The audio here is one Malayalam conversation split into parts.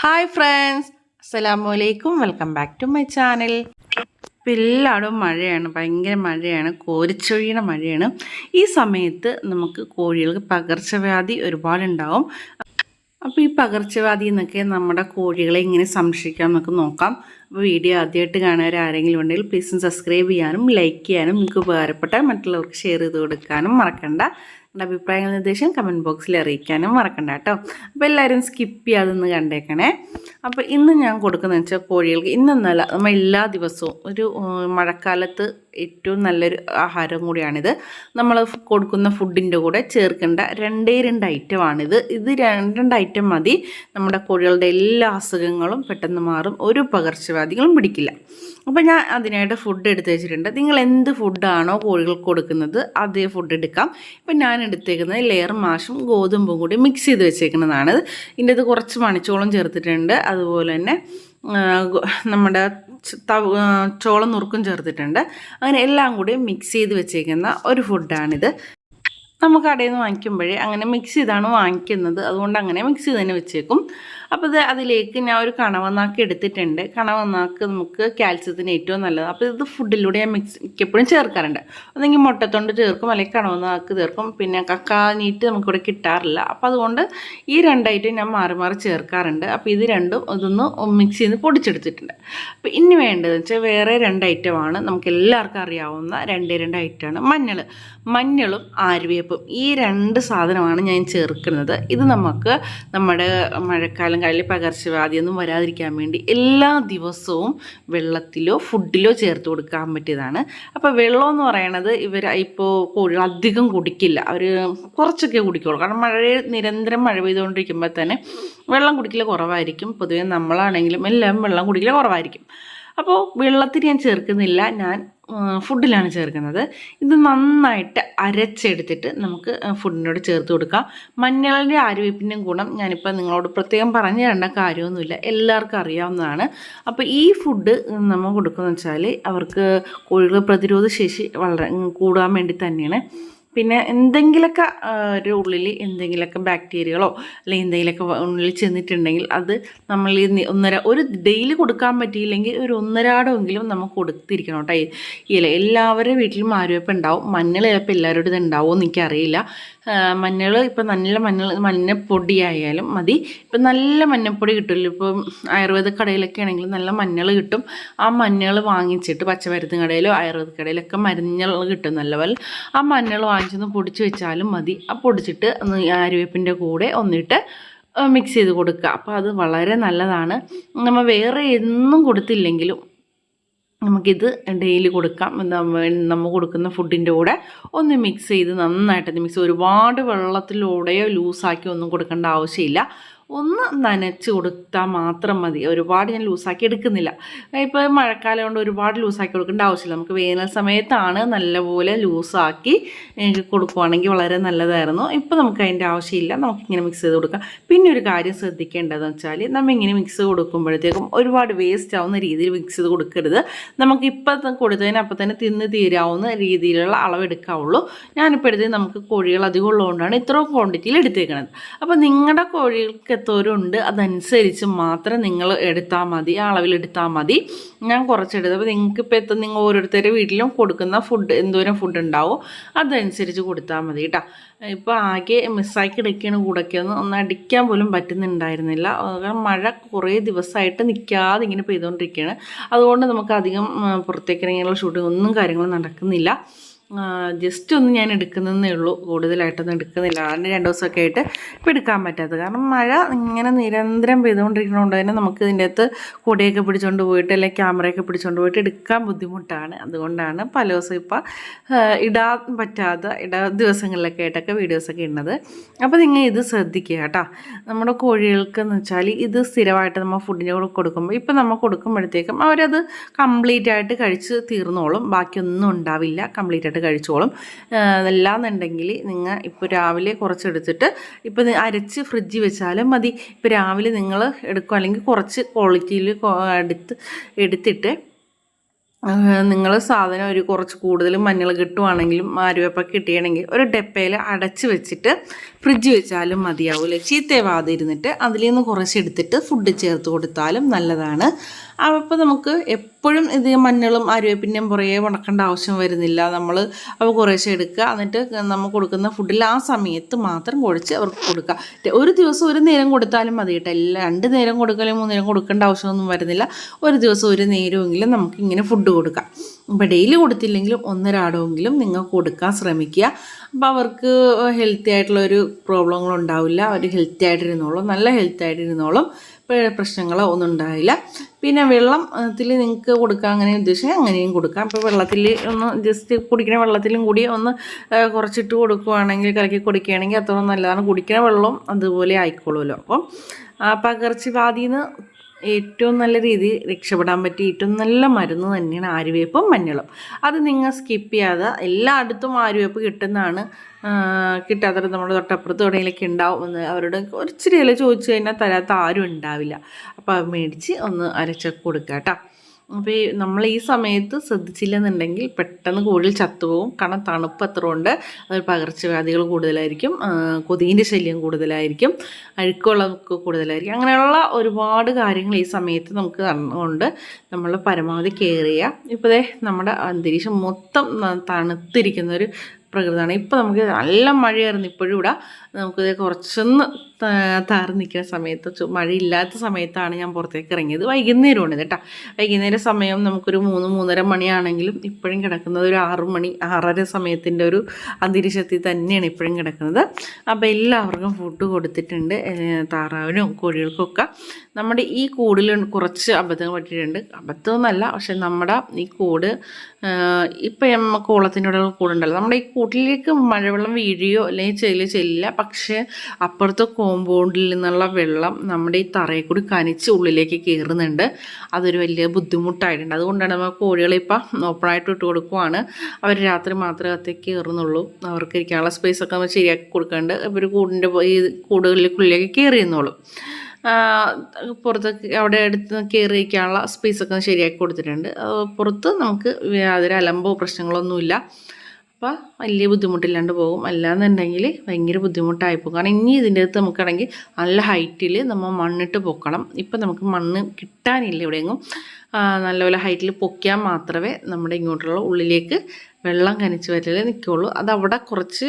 ഹായ് ഫ്രണ്ട്സ് അസ്സലാമു അലൈക്കും welcome back to my channel എല്ലായിടവും മഴയാണ്. ഭയങ്കര മഴയാണ്. കോരിച്ചൊഴിയണ മഴയാണ്. ഈ സമയത്ത് നമുക്ക് കോഴികൾക്ക് പകർച്ചവ്യാധി ഒരുപാടുണ്ടാവും. അപ്പോൾ ഈ പകർച്ചവ്യാധി എന്നൊക്കെ നമ്മുടെ കോഴികളെ ഇങ്ങനെ സംരക്ഷിക്കാം എന്നൊക്കെ നോക്കാം. അപ്പോൾ വീഡിയോ ആദ്യമായിട്ട് ആരെങ്കിലും ഉണ്ടെങ്കിൽ പ്ലീസ് സബ്സ്ക്രൈബ് ചെയ്യാനും ലൈക്ക് ചെയ്യാനും നിങ്ങൾക്ക് ഉപകാരപ്പെട്ട മറ്റുള്ളവർക്ക് ഷെയർ ചെയ്ത് കൊടുക്കാനും മറക്കണ്ട. നിങ്ങളുടെ അഭിപ്രായങ്ങൾ നിർദ്ദേശം കമന്റ് ബോക്സിൽ അറിയിക്കാനും മറക്കണ്ട കേട്ടോ. അപ്പോൾ എല്ലാവരും സ്കിപ്പ് ചെയ്യാതൊന്ന് കണ്ടേക്കണേ. അപ്പോൾ ഇന്ന് ഞാൻ കൊടുക്കുന്നത് വെച്ചാൽ കോഴികൾക്ക് ഇന്നൊന്നല്ല നമ്മൾ എല്ലാ ദിവസവും ഒരു മഴക്കാലത്ത് ഏറ്റവും നല്ലൊരു ആഹാരം കൂടിയാണിത്. നമ്മൾ കൊടുക്കുന്ന ഫുഡിന്റെ കൂടെ ചേർക്കേണ്ട രണ്ടേ രണ്ട് ഐറ്റമാണിത് ഇത് രണ്ട് ഐറ്റം മതി. നമ്മുടെ കോഴികളുടെ എല്ലാ അസുഖങ്ങളും പെട്ടെന്ന് മാറും. ഒരു പകർച്ചവ്യാധികളും പിടിക്കില്ല. അപ്പോൾ ഞാൻ അതിനായിട്ട് ഫുഡ് എടുത്ത് വെച്ചിട്ടുണ്ട്. നിങ്ങൾ എന്ത് ഫുഡാണോ കോഴികൾക്ക് കൊടുക്കുന്നത് അതേ ഫുഡ് എടുക്കാം. ഇപ്പം ഞാൻ എടുത്തേക്കുന്നത് ലെയർ മാഷും ഗോതമ്പും കൂടി മിക്സ് ചെയ്ത് വെച്ചേക്കുന്നതാണ്. ഇതിന്റെ അത് കുറച്ച് മണിച്ചോളം ചേർത്തിട്ടുണ്ട്. അതുപോലെ തന്നെ നമ്മുടെ തവ- ചോളം നുറുക്കും ചേർത്തിട്ടുണ്ട്. അങ്ങനെ എല്ലാം കൂടി മിക്സ് ചെയ്ത് വെച്ചേക്കുന്ന ഒരു ഫുഡാണിത് നമുക്ക് കടയിൽ നിന്ന് വാങ്ങിക്കുമ്പോഴേ അങ്ങനെ മിക്സ് ചെയ്താണ് വാങ്ങിക്കുന്നത്. അതുകൊണ്ട് അങ്ങനെ മിക്സ് ചെയ്ത് തന്നെ വെച്ചേക്കും. അപ്പോൾ ഇത് അതിലേക്ക് ഞാൻ ഒരു കണവന്നാക്ക് എടുത്തിട്ടുണ്ട്. കണവന്നാക്ക് നമുക്ക് കാൽസ്യത്തിന് ഏറ്റവും നല്ലത്. അപ്പോൾ ഇത് ഫുഡിലൂടെ ഞാൻ മിക്സ് മിക്കപ്പോഴും ചേർക്കാറുണ്ട്. ഒന്നെങ്കിൽ മുട്ടത്തൊണ്ട് ചേർക്കും അല്ലെങ്കിൽ കണവന്നാക്ക് ചേർക്കും. പിന്നെ കക്ക നീറ്റ് നമുക്കിവിടെ കിട്ടാറില്ല. അപ്പോൾ അതുകൊണ്ട് ഈ രണ്ടായിട്ട് ഞാൻ മാറി മാറി ചേർക്കാറുണ്ട്. അപ്പോൾ ഇത് രണ്ടും ഇതൊന്ന് മിക്സ് ചെയ്ത് പൊടിച്ചെടുത്തിട്ടുണ്ട്. അപ്പോൾ ഇനി വേണ്ടതെന്ന് വെച്ചാൽ വേറെ രണ്ട് ഐറ്റമാണ് നമുക്ക് എല്ലാവർക്കും അറിയാവുന്ന രണ്ടേ രണ്ട് ഐറ്റമാണ് മഞ്ഞൾ മഞ്ഞളും ആര്യവേപ്പും. ഈ രണ്ട് സാധനമാണ് ഞാൻ ചേർക്കുന്നത്. ഇത് നമുക്ക് നമ്മുടെ മഴക്കാലം കഴിഞ്ഞ് പകർച്ചവ്യാധിയൊന്നും വരാതിരിക്കാൻ വേണ്ടി എല്ലാ ദിവസവും വെള്ളത്തിലോ ഫുഡിലോ ചേർത്ത് കൊടുക്കാൻ പറ്റിയതാണ്. അപ്പോൾ വെള്ളം എന്ന് പറയണത് ഇവർ ഇപ്പോൾ കോഴികൾ അധികം കുടിക്കില്ല. അവർ കുറച്ചൊക്കെ കുടിക്കുള്ളൂ. കാരണം മഴ നിരന്തരം മഴ പെയ്തുകൊണ്ടിരിക്കുമ്പോൾ തന്നെ വെള്ളം കുടിക്കൽ കുറവായിരിക്കും. പൊതുവേ നമ്മളാണെങ്കിലും എല്ലാം വെള്ളം കുടിക്കൽ കുറവായിരിക്കും. അപ്പോൾ വെള്ളത്തിൽ ഞാൻ ചേർക്കുന്നില്ല. ഞാൻ ഫുഡിലാണ് ചേർക്കുന്നത്. ഇത് നന്നായിട്ട് അരച്ചെടുത്തിട്ട് നമുക്ക് ഫുഡിനോട് ചേർത്ത് കൊടുക്കാം. മഞ്ഞളിന്റെ ആരോഗ്യത്തിന്റെയും ഗുണം ഞാനിപ്പോൾ നിങ്ങളോട് പ്രത്യേകം പറഞ്ഞു തരേണ്ട കാര്യമൊന്നുമില്ല. എല്ലാവർക്കും അറിയാവുന്നതാണ്. അപ്പോൾ ഈ ഫുഡ് നമ്മൾ കൊടുക്കുന്നത് വെച്ചാൽ അവർക്ക് കോഴികൾ പ്രതിരോധ ശേഷി വളരെ കൂടാൻ വേണ്ടി തന്നെയാണ്. പിന്നെ എന്തെങ്കിലുമൊക്കെ ഒരു ഉള്ളിൽ എന്തെങ്കിലുമൊക്കെ ബാക്ടീരിയകളോ അല്ലെങ്കിൽ എന്തെങ്കിലുമൊക്കെ ഉള്ളിൽ ചെന്നിട്ടുണ്ടെങ്കിൽ അത് നമ്മൾ ഈ ഒന്നര ഒരു ഡെയിലി കൊടുക്കാൻ പറ്റിയില്ലെങ്കിൽ ഒരു ഒന്നരാടമെങ്കിലും നമുക്ക് കൊടുത്തിരിക്കണം കേട്ടോ ഇല. എല്ലാവരുടെ വീട്ടിലും ആരോപ്പം ഉണ്ടാവും. മഞ്ഞൾ ചിലപ്പോൾ എല്ലാവരോടും ഇത് എന്ന് എനിക്കറിയില്ല. മഞ്ഞൾ ഇപ്പം നല്ല മഞ്ഞൾ മഞ്ഞപ്പൊടി പൊടിയായാലും മതി. ഇപ്പം നല്ല മഞ്ഞപ്പൊടി കിട്ടുമല്ലോ. ഇപ്പം ആയുർവേദ കടയിലൊക്കെ ആണെങ്കിൽ നല്ല മഞ്ഞൾ കിട്ടും. ആ മഞ്ഞൾ വാങ്ങിച്ചിട്ട് പച്ചമരുന്ന് കടയിലോ ആയുർവേദ കടയിലൊക്കെ മരുന്നുകൾ കിട്ടും നല്ലപോലെ. ആ മഞ്ഞൾ വാങ്ങിച്ചൊന്ന് പൊടിച്ച് വെച്ചാലും മതി. ആ പൊടിച്ചിട്ട് ഒന്ന് ഈ ആര്യവേപ്പിന്റെ കൂടെ ഒന്നിട്ട് മിക്സ് ചെയ്ത് കൊടുക്കുക. അപ്പോൾ അത് വളരെ നല്ലതാണ്. നമ്മൾ വേറെ എന്നും കൊടുത്തില്ലെങ്കിലും നമുക്കിത് ഡെയിലി കൊടുക്കാം. നമ്മൾ കൊടുക്കുന്ന ഫുഡിന്റെ കൂടെ ഒന്ന് മിക്സ് ചെയ്ത് നന്നായിട്ട് മിക്സ് ഒരുപാട് വെള്ളത്തിലൂടെയോ ലൂസാക്കിയോ ഒന്നും കൊടുക്കേണ്ട ആവശ്യമില്ല. ഒന്ന് നനച്ച് കൊടുത്താൽ മാത്രം മതി. ഒരുപാട് ഞാൻ ലൂസാക്കി എടുക്കുന്നില്ല. ഇപ്പോൾ മഴക്കാലം കൊണ്ട് ഒരുപാട് ലൂസാക്കി കൊടുക്കേണ്ട ആവശ്യമില്ല. നമുക്ക് വേനൽ സമയത്താണ് നല്ലപോലെ ലൂസാക്കി കൊടുക്കുവാണെങ്കിൽ വളരെ നല്ലതായിരുന്നു. ഇപ്പോൾ നമുക്ക് അതിന്റെ ആവശ്യമില്ല. നമുക്കിങ്ങനെ മിക്സ് ചെയ്ത് കൊടുക്കാം. പിന്നെ ഒരു കാര്യം ശ്രദ്ധിക്കേണ്ടതെന്ന് വെച്ചാൽ നമ്മൾ ഇങ്ങനെ മിക്സ് കൊടുക്കുമ്പോഴത്തേക്കും ഒരുപാട് വേസ്റ്റ് ആവുന്ന രീതിയിൽ മിക്സ് ചെയ്ത് കൊടുക്കരുത്. നമുക്ക് ഇപ്പം കൊടുത്തതിന് അപ്പം തന്നെ തിന്ന് തീരാവുന്ന രീതിയിലുള്ള അളവെടുക്കാവുള്ളൂ. ഞാനിപ്പോൾ എടുത്തത് നമുക്ക് കോഴികൾ അധികം ഉള്ളതുകൊണ്ടാണ് ഇത്രയും ക്വാണ്ടിറ്റിയിൽ എടുത്തേക്കുന്നത് അപ്പോൾ നിങ്ങളുടെ കോഴികൾക്ക് എത്തോരം ഉണ്ട് അതനുസരിച്ച് മാത്രം നിങ്ങൾ എടുത്താൽ മതി. ആ അളവിൽ എടുത്താൽ മതി. ഞാൻ കുറച്ചെടുത്ത്. അപ്പോൾ നിങ്ങൾക്ക് ഇപ്പോൾ എത്തും നിങ്ങൾ ഓരോരുത്തരുടെ വീട്ടിലും കൊടുക്കുന്ന ഫുഡ് എന്തോരം ഫുഡ് ഉണ്ടാവും അതനുസരിച്ച് കൊടുത്താൽ മതി കേട്ടോ ഇപ്പോൾ ആകെ മിസ്സാക്കി എടുക്കുകയാണ് കൂടൊക്കെയൊന്നും ഒന്ന് അടിക്കാൻ പോലും പറ്റുന്നുണ്ടായിരുന്നില്ല. കാരണം മഴ കുറേ ദിവസമായിട്ട് നിൽക്കാതെ ഇങ്ങനെ പെയ്തുകൊണ്ടിരിക്കുകയാണ് അതുകൊണ്ട് നമുക്ക് അധികം പുറത്തേക്ക് ഇറങ്ങിയുള്ള ഷൂട്ടിംഗ് ഒന്നും കാര്യങ്ങളും നടക്കുന്നില്ല. ജസ്റ്റ് ഒന്ന് ഞാൻ എടുക്കുന്നതേ ഉള്ളൂ. കൂടുതലായിട്ടൊന്നും എടുക്കുന്നില്ല. അതിന് രണ്ട് ദിവസമൊക്കെ ആയിട്ട് ഇപ്പോൾ എടുക്കാൻ പറ്റാത്തത്. കാരണം മഴ ഇങ്ങനെ നിരന്തരം പെയ്തുകൊണ്ടിരിക്കുന്നതുകൊണ്ട് തന്നെ നമുക്ക് ഇതിന്റെ അകത്ത് കൊടിയൊക്കെ പിടിച്ചുകൊണ്ട് പോയിട്ട് അല്ലെങ്കിൽ ക്യാമറയൊക്കെ പിടിച്ചുകൊണ്ട് പോയിട്ട് എടുക്കാൻ ബുദ്ധിമുട്ടാണ്. അതുകൊണ്ടാണ് പല ദിവസം ഇപ്പോൾ ഇടാൻ പറ്റാത്ത ഇടാ ദിവസങ്ങളിലൊക്കെ ആയിട്ടൊക്കെ വീഡിയോസൊക്കെ ഇടുന്നത്. അപ്പോൾ നിങ്ങൾ ഇത് ശ്രദ്ധിക്കുക കേട്ടോ. നമ്മുടെ കോഴികൾക്ക് എന്ന് വെച്ചാൽ ഇത് സ്ഥിരമായിട്ട് നമ്മൾ ഫുഡിന്റെ കൂടെ കൊടുക്കുമ്പോൾ ഇപ്പം നമ്മൾ കൊടുക്കുമ്പോഴത്തേക്കും അവരത് കംപ്ലീറ്റ് ആയിട്ട് കഴിച്ച് തീർന്നോളും. ബാക്കിയൊന്നും ഉണ്ടാവില്ല. കംപ്ലീറ്റ് ആയിട്ട് കഴിച്ചോളും. അതല്ലാന്നുണ്ടെങ്കിൽ നിങ്ങൾ ഇപ്പോൾ രാവിലെ കുറച്ചെടുത്തിട്ട് ഇപ്പോൾ നി- അരച്ച് ഫ്രിഡ്ജിൽ വെച്ചാലും മതി. ഇപ്പോൾ രാവിലെ നിങ്ങൾ എടുക്കും അല്ലെങ്കിൽ കുറച്ച് ക്വാളിറ്റിയിൽ എടുത്ത് എടുത്തിട്ട് നിങ്ങൾ സാധനം ഒരു കുറച്ച് കൂടുതൽ മഞ്ഞൾ കിട്ടുവാണെങ്കിലും ആരുവേപ്പ കിട്ടിയണമെങ്കിൽ ഒരു ഡപ്പയിൽ അടച്ച് വെച്ചിട്ട് ഫ്രിഡ്ജ് വെച്ചാലും മതിയാവില്ല? ചീത്തേവാതിരുന്നിട്ട് അതിൽ നിന്ന് കുറച്ചെടുത്തിട്ട് ഫുഡ് ചേർത്ത് കൊടുത്താലും നല്ലതാണ്. അപ്പോൾ നമുക്ക് എപ്പോഴും ഇത് മഞ്ഞളും അരുവേപ്പിന്റെയും പുറകെ ഉണക്കേണ്ട ആവശ്യം വരുന്നില്ല. നമ്മൾ അവ കുറേശ്ശെ എടുക്കുക. എന്നിട്ട് നമ്മൾ കൊടുക്കുന്ന ഫുഡിൽ ആ സമയത്ത് മാത്രം കുഴച്ച് അവർക്ക് കൊടുക്കുക. ഒരു ദിവസം ഒരു നേരം കൊടുത്താലും മതി കേട്ടോ. എല്ലാ രണ്ട് നേരം കൊടുക്കലും മൂന്ന് നേരം കൊടുക്കേണ്ട ആവശ്യമൊന്നും വരുന്നില്ല. ഒരു ദിവസം ഒരു നേരമെങ്കിലും നമുക്ക് ഇങ്ങനെ ഫുഡ് കൊടുക്കാം. അപ്പോൾ ഡെയിലി കൊടുത്തില്ലെങ്കിലും ഒന്നരാടമെങ്കിലും നിങ്ങൾ കൊടുക്കാൻ ശ്രമിക്കുക. അപ്പോൾ അവർക്ക് ഹെൽത്തി ആയിട്ടുള്ള ഒരു പ്രോബ്ലങ്ങളും ഉണ്ടാവില്ല. അവർ ഹെൽത്തി ആയിട്ടിരുന്നോളും. നല്ല ഹെൽത്തി ആയിട്ടിരുന്നോളും. പ്രശ്നങ്ങളോ ഒന്നും ഉണ്ടാവില്ല. പിന്നെ വെള്ളത്തിൽ നിങ്ങൾക്ക് കൊടുക്കാൻ അങ്ങനെ ഉദ്ദേശിച്ചാൽ അങ്ങനെയും കൊടുക്കാം. അപ്പോൾ വെള്ളത്തിൽ ഒന്ന് ജസ്റ്റ് കുടിക്കുന്ന വെള്ളത്തിലും കൂടി ഒന്ന് കുറച്ചിട്ട് കൊടുക്കുകയാണെങ്കിൽ കലക്കി കൊടുക്കുകയാണെങ്കിൽ അത്ര നല്ലതാണ്. കുടിക്കുന്ന വെള്ളം അതുപോലെ ആയിക്കോളുമല്ലോ. അപ്പം പകർച്ചവ്യാധിന്ന് ഏറ്റവും നല്ല രീതിയിൽ രക്ഷപ്പെടാൻ പറ്റിയ ഏറ്റവും നല്ല മരുന്ന് തന്നെയാണ് ആര്യവേപ്പും മഞ്ഞളും. അത് നിങ്ങൾ സ്കിപ്പ് ചെയ്യാതെ എല്ലായിടത്തും ആര്യവേപ്പ് കിട്ടുന്നതാണ് കിട്ടാത്തവർ നമ്മുടെ തൊട്ടപ്പുറത്ത് എവിടെയെങ്കിലൊക്കെ ഉണ്ടാവും അവരോട് കുറച്ചിരി ഇല ചോദിച്ചു കഴിഞ്ഞാൽ തരാത്ത ആരും ഉണ്ടാവില്ല. അപ്പോൾ മേടിച്ച് ഒന്ന് അരച്ചൊക്കെ കൊടുക്കാം കേട്ടോ. അപ്പോൾ ഈ നമ്മൾ ഈ സമയത്ത് ശ്രദ്ധിച്ചില്ലെന്നുണ്ടെങ്കിൽ പെട്ടെന്ന് കൂടുതൽ ചത്തുപോകും കാരണം തണുപ്പ് അത്ര ഉണ്ട് അത് പകർച്ചവ്യാധികൾ കൂടുതലായിരിക്കും. കൊതുകിന്റെ ശല്യം കൂടുതലായിരിക്കും. അഴുക്കുള്ളതൊക്കെ കൂടുതലായിരിക്കും. അങ്ങനെയുള്ള ഒരുപാട് കാര്യങ്ങൾ ഈ സമയത്ത് നമുക്ക് കൊണ്ട് നമ്മൾ പരമാവധി കെയർ ചെയ്യുക ഇപ്പോൾ നമ്മുടെ അന്തരീക്ഷം മൊത്തം തണുത്തിരിക്കുന്ന ഒരു പ്രകൃതമാണ്. ഇപ്പോൾ നമുക്ക് നല്ല മഴയായിരുന്നു. ഇപ്പോഴും ഇവിടെ. നമുക്കിത് കുറച്ചൊന്ന് താറി നിൽക്കുന്ന സമയത്ത് മഴയില്ലാത്ത സമയത്താണ് ഞാൻ പുറത്തേക്ക് ഇറങ്ങിയത്. വൈകുന്നേരമാണ് കേട്ടോ. വൈകുന്നേര സമയം നമുക്കൊരു മൂന്ന് മൂന്നര മണിയാണെങ്കിലും ഇപ്പോഴും കിടക്കുന്നത് ഒരു ആറു മണി ആറര സമയത്തിന്റെ ഒരു അന്തരീക്ഷത്തിൽ തന്നെയാണ് ഇപ്പോഴും കിടക്കുന്നത്. അപ്പോൾ എല്ലാവർക്കും ഫുഡ് കൊടുത്തിട്ടുണ്ട് താറാവിനും കോഴികൾക്കൊക്കെ. നമ്മുടെ ഈ കൂടിൽ കുറച്ച് അബദ്ധങ്ങൾ പറ്റിയിട്ടുണ്ട്. അബദ്ധമൊന്നുമല്ല പക്ഷെ നമ്മുടെ ഈ കൂട് ഇപ്പം നമ്മൾ കോളത്തിന്റെ കൂടുണ്ടല്ലോ. നമ്മുടെ ഈ കൂട്ടിലേക്ക് മഴവെള്ളം വീഴുകയോ അല്ലെങ്കിൽ ചെല്ലുകയോ ചെല്ലില്ല. പക്ഷേ അപ്പുറത്തെ കോമ്പൗണ്ടിൽ നിന്നുള്ള വെള്ളം നമ്മുടെ ഈ തറയിൽ കൂടി കനിച്ച് ഉള്ളിലേക്ക് കയറുന്നുണ്ട് അതൊരു വലിയ ബുദ്ധിമുട്ടായിട്ടുണ്ട്. അതുകൊണ്ടാണ് നമ്മൾ കോഴികളെ ഇപ്പം ഓപ്പണായിട്ട് ഇട്ട് കൊടുക്കുവാണ്. അവർ രാത്രി മാത്രമേ അകത്തേക്ക് കയറുന്നുള്ളൂ അവർക്ക് ഇരിക്കാനുള്ള സ്പേസൊക്കെ നമ്മൾ ശരിയാക്കി കൊടുക്കേണ്ട അവർ കൂടിന്റെ ഈ കൂടുകളിലേക്കുള്ളിലേക്ക് കയറിയെന്നുള്ളൂ പുറത്ത് അവിടെ അടുത്ത് കയറിയിരിക്കാനുള്ള സ്പേസൊക്കെ ശരിയാക്കി കൊടുത്തിട്ടുണ്ട്. പുറത്ത് നമുക്ക് യാതൊരു അലമ്പോ പ്രശ്നങ്ങളൊന്നുമില്ല. അപ്പോൾ വലിയ ബുദ്ധിമുട്ടില്ലാണ്ട് പോകും. അല്ലാന്നുണ്ടെങ്കിൽ ഭയങ്കര ബുദ്ധിമുട്ടായി പോകും. കാരണം ഇനി ഇതിന്റെ അകത്ത് നമുക്കാണെങ്കിൽ നല്ല ഹൈറ്റിൽ നമ്മൾ മണ്ണിട്ട് പൊക്കണം. ഇപ്പം നമുക്ക് മണ്ണ് കിട്ടാനില്ല എവിടെയെങ്കിലും നല്ലപോലെ ഹൈറ്റിൽ പൊക്കിയാൽ മാത്രമേ നമ്മുടെ ഇങ്ങോട്ടുള്ള ഉള്ളിലേക്ക് വെള്ളം കനിച്ച് വരലേ നിൽക്കുകയുള്ളൂ അതവിടെ കുറച്ച്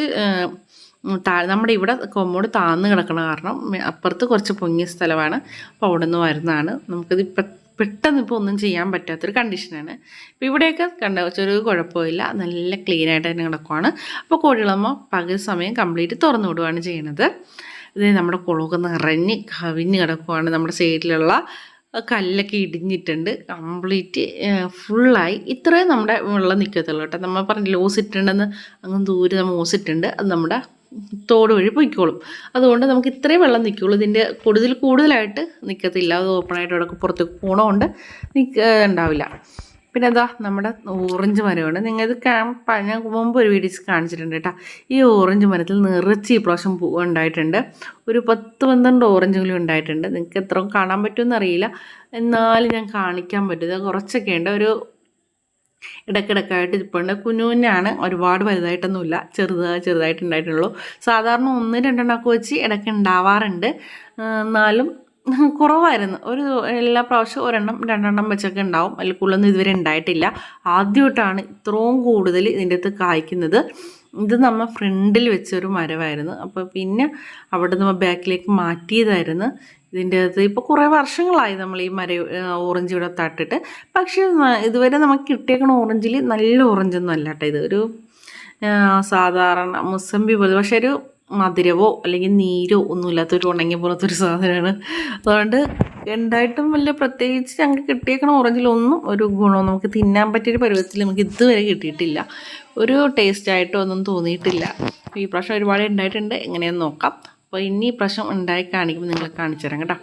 താ നമ്മുടെ ഇവിടെ കൊമ്പോട് താന്ന് കിടക്കണ കാരണം അപ്പുറത്ത് കുറച്ച് പൊങ്ങിയ സ്ഥലമാണ്. അപ്പോൾ അവിടെ നിന്ന് വരുന്നതാണ്. നമുക്കിത് ഇപ്പം പെട്ടെന്ന് ഇപ്പോൾ ഒന്നും ചെയ്യാൻ പറ്റാത്തൊരു കണ്ടീഷനാണ് ഇപ്പോൾ ഇവിടെയൊക്കെ കണ്ട ഒരു കുഴപ്പമില്ല. നല്ല ക്ലീൻ ആയിട്ട് തന്നെ കിടക്കുവാണ്. അപ്പോൾ കോഴികളമ്മ പകൽ സമയം കംപ്ലീറ്റ് തുറന്നു വിടുകയാണ് ചെയ്യുന്നത് ഇത് നമ്മുടെ കുളമൊക്കെ നിറഞ്ഞ് കവിഞ്ഞ് കിടക്കുവാണ്. നമ്മുടെ സൈഡിലുള്ള കല്ലൊക്കെ ഇടിഞ്ഞിട്ടുണ്ട്. കംപ്ലീറ്റ് ഫുള്ളായി ഇത്രയും നമ്മുടെ വെള്ളം നിൽക്കത്തുള്ളൂ കേട്ടോ. നമ്മൾ പറഞ്ഞില്ല ഓസിട്ടുണ്ടെന്ന് അങ്ങ് ദൂരെ നമ്മൾ ഓസിട്ടുണ്ട് അത് നമ്മുടെ തോട് വഴി പൊയ്ക്കോളും. അതുകൊണ്ട് നമുക്ക് ഇത്രയും വെള്ളം നിൽക്കുള്ളൂ. ഇതിന്റെ കൂടുതൽ കൂടുതലായിട്ട് നിൽക്കത്തില്ല. അത് ഓപ്പണായിട്ട് ഇവിടെ പുറത്തേക്ക് പോകണമുണ്ട് നിൽക്ക ഉണ്ടാവില്ല. പിന്നെ എന്താ? നമ്മുടെ ഓറഞ്ച് മരമുണ്ട്. നിങ്ങൾ ഇത് ഞാൻ മുമ്പ് ഒരു വീഡിയോസ് കാണിച്ചിട്ടുണ്ട് കേട്ടോ. ഈ ഓറഞ്ച് മരത്തിൽ നിറച്ച് ഈ പ്രാവശ്യം ഉണ്ടായിട്ടുണ്ട്. ഒരു പത്ത് പന്ത്രണ്ട് ഓറഞ്ചുകളും ഉണ്ടായിട്ടുണ്ട്. നിങ്ങൾക്ക് എത്ര കാണാൻ പറ്റുമെന്ന് അറിയില്ല. എന്നാലും ഞാൻ കാണിക്കാൻ പറ്റും. കുറച്ചൊക്കെ ഉണ്ട് ഒരു ഇടയ്ക്കിടയ്ക്കായിട്ട് ഇരിപ്പുണ്ട് കുഞ്ഞുകുഞ്ഞാണ് ഒരുപാട് വലുതായിട്ടൊന്നുമില്ല. ചെറുതായി ചെറുതായിട്ടുണ്ടായിട്ടുള്ളൂ സാധാരണ ഒന്ന് രണ്ടെണ്ണമൊക്കെ വെച്ച് ഇടയ്ക്ക് ഉണ്ടാവാറുണ്ട്. എന്നാലും കുറവായിരുന്നു. ഒരു എല്ലാ പ്രാവശ്യവും ഒരെണ്ണം രണ്ടെണ്ണം വെച്ചൊക്കെ ഉണ്ടാവും. അതിൽ കൂടുതലൊന്നും ഇതുവരെ ഉണ്ടായിട്ടില്ല. ആദ്യമായിട്ടാണ് ഇത്രയും കൂടുതൽ ഇതിന്റെ അകത്ത് കായ്ക്കുന്നത്. ഇത് നമ്മൾ ഫ്രണ്ടിൽ വെച്ചൊരു മരമായിരുന്നു. അപ്പോൾ പിന്നെ അവിടെ നിന്ന് ബാക്കിലേക്ക് മാറ്റിയതായിരുന്നു. ഇതിന്റെ അകത്ത് ഇപ്പോൾ കുറേ വർഷങ്ങളായി നമ്മൾ ഈ മര ഓറഞ്ച് ഇവിടെ തട്ടിട്ട്. പക്ഷേ ഇതുവരെ നമുക്ക് കിട്ടിയേക്കണ ഓറഞ്ചിൽ നല്ല ഓറഞ്ചൊന്നും അല്ല കേട്ടോ ഇത്. ഒരു സാധാരണ മുസമ്പി പോലെ. പക്ഷേ ഒരു മധുരവോ അല്ലെങ്കിൽ നീരോ ഒന്നുമില്ലാത്തൊരു ഉണങ്ങി പോലത്തെ ഒരു സാധനമാണ്. അതുകൊണ്ട് ഉണ്ടായിട്ടും വലിയ പ്രത്യേകിച്ച് ഞങ്ങൾക്ക് കിട്ടിയേക്കണ ഓറഞ്ചിലൊന്നും ഒരു ഗുണവും നമുക്ക് തിന്നാൻ പറ്റിയൊരു പരുവത്തിൽ നമുക്ക് ഇതുവരെ കിട്ടിയിട്ടില്ല. ഒരു ടേസ്റ്റായിട്ടോ ഒന്നും തോന്നിയിട്ടില്ല. ഈ പ്രാവശ്യം ഒരുപാട് ഉണ്ടായിട്ടുണ്ട്. എങ്ങനെയെന്ന് നോക്കാം. അപ്പോൾ ഇനി പ്രശ്നം ഉണ്ടായി കാണിക്കുമ്പോൾ നിങ്ങൾ കാണിച്ചു തരാം കേട്ടോ.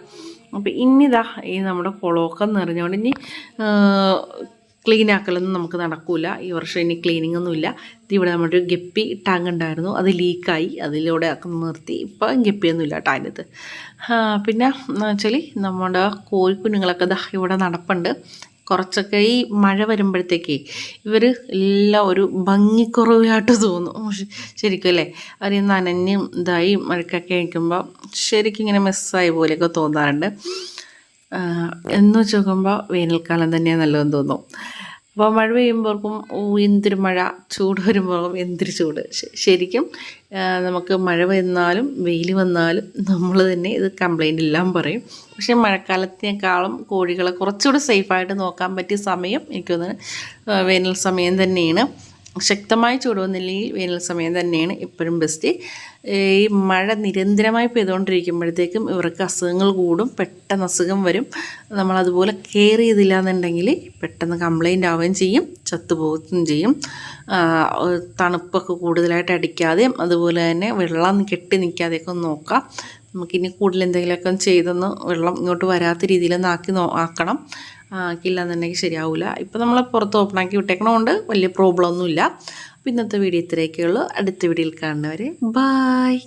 അപ്പോൾ ഇനിതാ ഈ നമ്മുടെ കുളമൊക്കെ നിറഞ്ഞുകൊണ്ട് ഇനി ക്ലീൻ ആക്കലൊന്നും നമുക്ക് നടക്കില്ല ഈ വർഷം ഇനി ക്ലീനിങ് ഒന്നുമില്ല. ഇവിടെ നമ്മുടെ ഗപ്പി ടാങ്ക് ഉണ്ടായിരുന്നു. അത് ലീക്കായി അതിലൂടെ ഒക്കെ നിർത്തി. ഇപ്പം ഗപ്പിയൊന്നുമില്ല ടാങ്കത്ത് പിന്നെ വെച്ചാൽ നമ്മുടെ കോഴിക്കുഞ്ഞുങ്ങളൊക്കെ ദാ ഇവിടെ നടപ്പുണ്ട്. കുറച്ചൊക്കെ ഈ മഴ വരുമ്പോഴത്തേക്ക് ഇവർ എല്ലാം ഒരു ഭംഗിക്കുറവായിട്ട് തോന്നും. ശരിക്കും അല്ലേ? അവർ നനഞ്ഞും ഇതായി മഴക്കൊക്കെ കഴിക്കുമ്പോൾ ശരിക്കും ഇങ്ങനെ മിസ്സായ പോലെയൊക്കെ തോന്നാറുണ്ട്. എന്ന് വെച്ച് നോക്കുമ്പോൾ വേനൽക്കാലം തന്നെയാണ് നല്ലതെന്ന് തോന്നും. അപ്പോൾ മഴ പെയ്യുമ്പോഴേക്കും എന്തൊരു മഴ ചൂട് വരുമ്പോഴും എന്തൊരു ചൂട്. ശരിക്കും നമുക്ക് മഴ വന്നാലും വെയിൽ വന്നാലും നമ്മൾ തന്നെ ഇത് കംപ്ലൈന്റ് എല്ലാം പറയും. പക്ഷേ മഴക്കാലത്തിനേക്കാളും കോഴികളെ കുറച്ചുകൂടി സേഫായിട്ട് നോക്കാൻ പറ്റിയ സമയം എനിക്ക് തോന്നുന്നു വേനൽ സമയം തന്നെയാണ്. ശക്തമായി ചൂട് വന്നില്ലെങ്കിൽ വേനൽ സമയം തന്നെയാണ് എപ്പോഴും ബെസ്റ്റ് ഈ മഴ നിരന്തരമായി പെയ്തുകൊണ്ടിരിക്കുമ്പോഴത്തേക്കും ഇവർക്ക് അസുഖങ്ങൾ കൂടും പെട്ടെന്ന് അസുഖം വരും. നമ്മളതുപോലെ കെയർ ചെയ്തില്ല എന്നുണ്ടെങ്കിൽ പെട്ടെന്ന് കംപ്ലൈന്റ് ആവുകയും ചെയ്യും ചത്തുപോകുകയും ചെയ്യും. തണുപ്പൊക്കെ കൂടുതലായിട്ട് അടിക്കാതെയും അതുപോലെ തന്നെ വെള്ളം കെട്ടി നിൽക്കാതെയൊക്കെ ഒന്ന് നോക്കാം. നമുക്കിനി കൂടുതൽ എന്തെങ്കിലുമൊക്കെ ചെയ്തൊന്ന് വെള്ളം ഇങ്ങോട്ട് വരാത്ത രീതിയിലൊന്ന് ആക്കി നോ ആക്കണം. ആക്കില്ല എന്നുണ്ടെങ്കിൽ ശരിയാവില്ല ഇപ്പോൾ നമ്മൾ പുറത്ത് ഓപ്പണാക്കി വിട്ടേക്കണതുകൊണ്ട് വലിയ പ്രോബ്ലം ഒന്നുമില്ല. അപ്പോൾ ഇന്നത്തെ വീഡിയോ ഇത്രയൊക്കെ ഉള്ളൂ അടുത്ത വീഡിയോയിൽ കാണുന്നവരെ ബായ്